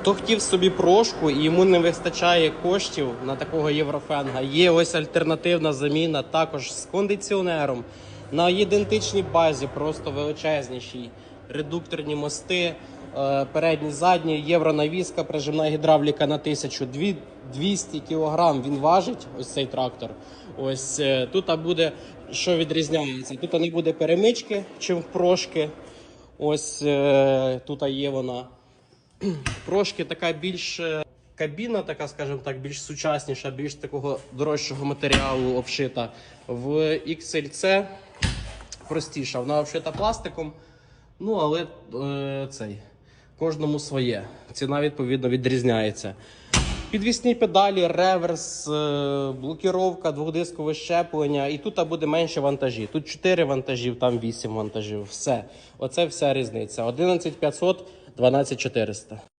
Хто хотів собі прошку і йому не вистачає коштів на такого єврофенга, є ось альтернативна заміна, також з кондиціонером на ідентичній базі, просто величезніші редукторні мости, е, передні, задні, євронавіска, прижимна гідравліка на 1000, Дві- 200 кг він важить, ось цей трактор. Ось е, тут буде, що відрізняється. Тут не буде перемички, чим прошки. Ось е, тут є вона. Трошки така більш е, кабіна, така, скажімо так, більш сучасніша, більш такого дорожчого матеріалу обшита. В XLC простіша. Вона обшита пластиком. Ну, але е, цей кожному своє. Ціна відповідно відрізняється. Підвісні педалі, реверс, е, блокіровка, двохдискове щеплення. І тут буде менше вантажі. Тут 4 вантажів, там 8 вантажів. Все. Оце вся різниця. 11500, 12400.